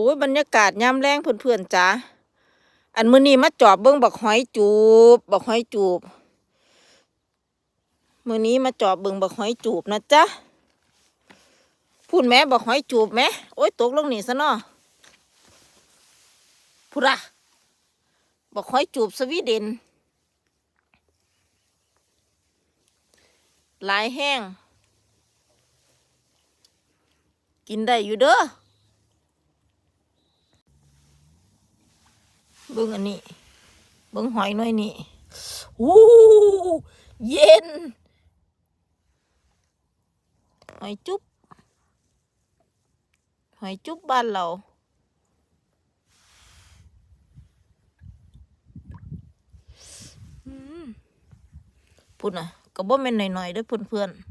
อ้ยบรรยากาศยามแรงเพื่อนๆจ้าอันมื้อนี้มาจอบเบิ่งบักหอยจูบบักหอยจูบมื้อนี้มาจอบเบิ่งบักหอยจูบนะจ๊ะพูดแม่บักหอยจูบแม่โอ้ยตกลงนี่ซะเนาะพูดอะบักหอยจูบสวีเดนหลายแห้งกินได้อยู่เด้อ เบิ่งอันนี้ เบิ่งหอยน่อยนี่อู้เย็น หอยจุ๊บ หอยจุ๊บบ้านเราพุ่นอะก็บ่แม่นหน่อยๆด้อเพื่อนๆอืม